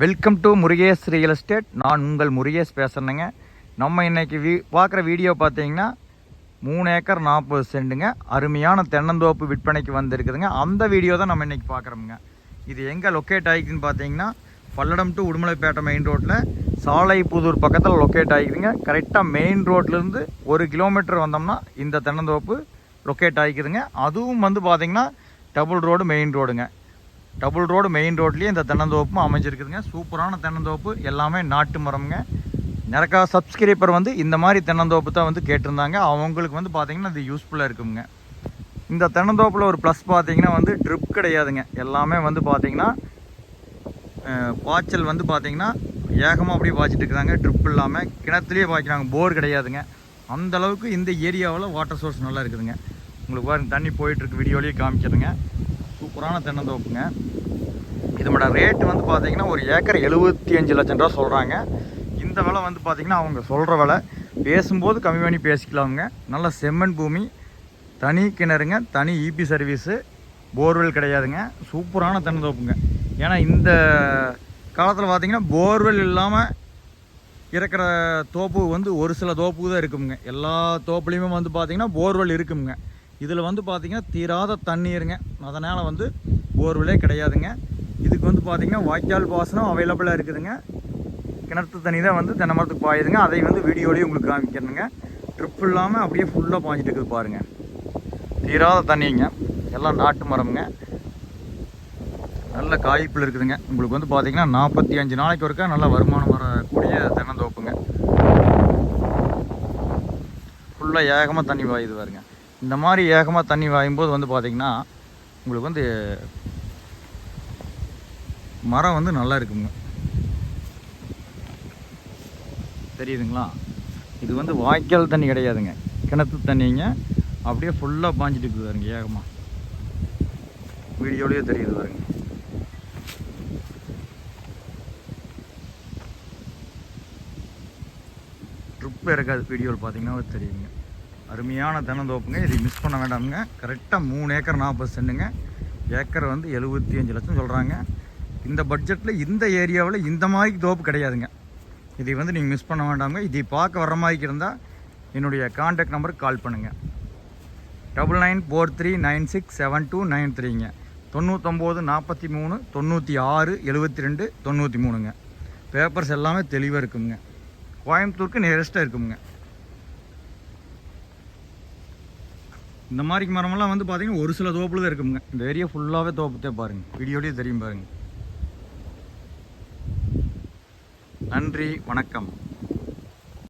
Welcome to Murugesh real estate நான் உங்கள் முருகேஷ் பேசுகிறேங்க நம்ம இன்றைக்கி வீ பார்க்குற வீடியோ பார்த்தீங்கன்னா மூணு ஏக்கர் நாற்பது சென்ட்டுங்க அருமையான தென்னந்தோப்பு விற்பனைக்கு வந்திருக்குதுங்க. அந்த வீடியோ தான் நம்ம இன்றைக்கி பார்க்குறோமுங்க. இது எங்கே லொக்கேட் ஆகிக்குதுன்னு பார்த்தீங்கன்னா பல்லடம் டு உடுமலைப்பேட்டை மெயின் ரோட்டில் சாலை புதூர் பக்கத்தில் லொக்கேட் ஆகிக்குதுங்க கரெக்டாக மெயின் ரோட்லேருந்து ஒரு கிலோமீட்டர் வந்தோம்னா இந்த தென்னந்தோப்பு லொக்கேட் ஆகிக்குதுங்க அதுவும் வந்து பார்த்திங்கன்னா டபுள் ரோடு மெயின் ரோடுங்க டபுள் ரோடு மெயின் ரோட்லேயே இந்த தென்னந்தோப்பும் அமைஞ்சிருக்குதுங்க. சூப்பரான தென்னந்தோப்பு. எல்லாமே நாட்டு மரம்ங்க. நிறையா சப்ஸ்கிரைபர் வந்து இந்த மாதிரி தென்னந்தோப்பு தான் வந்து கேட்டிருந்தாங்க. அவங்களுக்கு வந்து பார்த்திங்கன்னா இது யூஸ்ஃபுல்லாக இருக்குங்க. இந்த தென்னந்தோப்பில் ஒரு ப்ளஸ் பார்த்தீங்கன்னா வந்து ட்ரிப் கிடையாதுங்க. எல்லாமே வந்து பார்த்தீங்கன்னா பாய்ச்சல் வந்து பார்த்திங்கன்னா ஏகமாக அப்படியே பாய்ச்சிட்டு இருக்கிறாங்க ட்ரிப் இல்லாமல் கிணத்துலேயே பாய்க்கிறாங்க. போர் கிடையாதுங்க. அந்தளவுக்கு இந்த ஏரியாவில் வாட்டர் சோர்ஸ் நல்லா இருக்குதுங்க. உங்களுக்கு பாருங்கள் தண்ணி போயிட்டுருக்கு வீடியோலேயே காமிக்கிறதுங்க சூப்பரான தென்னந்தோப்புங்க இதோட ரேட்டு வந்து பார்த்தீங்கன்னா ஒரு ஏக்கர் எழுபத்தி அஞ்சு லட்சம் ரூபா சொல்கிறாங்க இந்த விலை வந்து பார்த்தீங்கன்னா அவங்க சொல்கிற விலை. பேசும்போது கம்மி பண்ணி பேசிக்கலாமுங்க. நல்ல செம்மண் பூமி தனி கிணறுங்க தனி இபி சர்வீஸு போர்வெல் கிடையாதுங்க. சூப்பரான தென்னந்தோப்புங்க ஏன்னா இந்த காலத்தில் பார்த்தீங்கன்னா போர்வெல் இல்லாமல் இருக்கிற தோப்பு வந்து ஒரு சில தோப்பு தான் இருக்குங்க. எல்லா தோப்புலேயுமே வந்து பார்த்திங்கன்னா போர்வெல் இருக்குங்க. இதில் வந்து பார்த்திங்கன்னா தீராத தண்ணீருங்க. அதனால் வந்து போர்வலே கிடையாதுங்க. இதுக்கு வந்து பார்த்திங்கன்னா வாய்க்கால் பாசனம் அவைலபிளாக இருக்குதுங்க. கிணத்து தண்ணி தான் வந்து தென்னை மரத்துக்கு பாயுதுங்க. அதை வந்து வீடியோலேயே உங்களுக்கு காமிக்கிறேனுங்க. ட்ரிப் இல்லாமல் அப்படியே ஃபுல்லாக பாஞ்சிட்டு இருக்குது பாருங்கள் தீராத தண்ணிங்க. எல்லாம் நாட்டு மரம்ங்க. நல்ல காய்ப்பில் இருக்குதுங்க. உங்களுக்கு வந்து பார்த்திங்கன்னா நாற்பத்தி அஞ்சு நாளைக்கு ஒருக்கா நல்ல வருமானம் வரக்கூடிய தென்னந்தோப்புங்க. ஃபுல்லாக ஏகமாக தண்ணி பாயுது பாருங்க. இந்த மாதிரி ஏகமாக தண்ணி வாயும்போது வந்து பார்த்திங்கன்னா உங்களுக்கு வந்து மரம் வந்து நல்லா இருக்குங்க. தெரியுதுங்களா? இது வந்து வாய்க்கால் தண்ணி கிடையாதுங்க. கிணத்து தண்ணிங்க. அப்படியே ஃபுல்லாக பாஞ்சிட்டு இருக்குது பாருங்க ஏகமாக வீடியோலேயே தெரியுது பாருங்க. ட்ரிப் இருக்காது வீடியோவில் பார்த்தீங்கன்னா தெரியுங்க அருமையான தினந்தோப்புங்க. இதை மிஸ் பண்ண வேண்டாமுங்க. கரெக்டாக மூணு ஏக்கர் நாற்பது சென்ட்டுங்க ஏக்கர் வந்து எழுபத்தி அஞ்சு லட்சம் சொல்கிறாங்க இந்த பட்ஜெட்டில் இந்த ஏரியாவில் இந்த மாதிரி தோப்பு கிடையாதுங்க. இதை வந்து நீங்கள் மிஸ் பண்ண வேண்டாமுங்க. இதை பார்க்க வர மாதிரி இருந்தால் என்னுடைய காண்டாக்ட் நம்பருக்கு கால் பண்ணுங்கள் double nine four three nine six seven two nine த்ரீங்க தொண்ணூத்தொம்போது நாற்பத்தி மூணு தொண்ணூற்றி ஆறு எழுபத்தி ரெண்டு தொண்ணூற்றி மூணுங்க. பேப்பர்ஸ் எல்லாமே தெளிவாக இருக்குங்க. கோயம்புத்தூருக்கு நியரஸ்ட்டாக இருக்குங்க. இந்த மாதிரி மரமெல்லாம் வந்து பார்த்தீங்கன்னா ஒரு சில தோப்புல தான் இருக்குங்க. இந்த ஏரியா ஃபுல்லாகவே தோப்புத்தே பாருங்கள் வீடியோலேயே தெரியும் பாருங்கள் நன்றி வணக்கம்.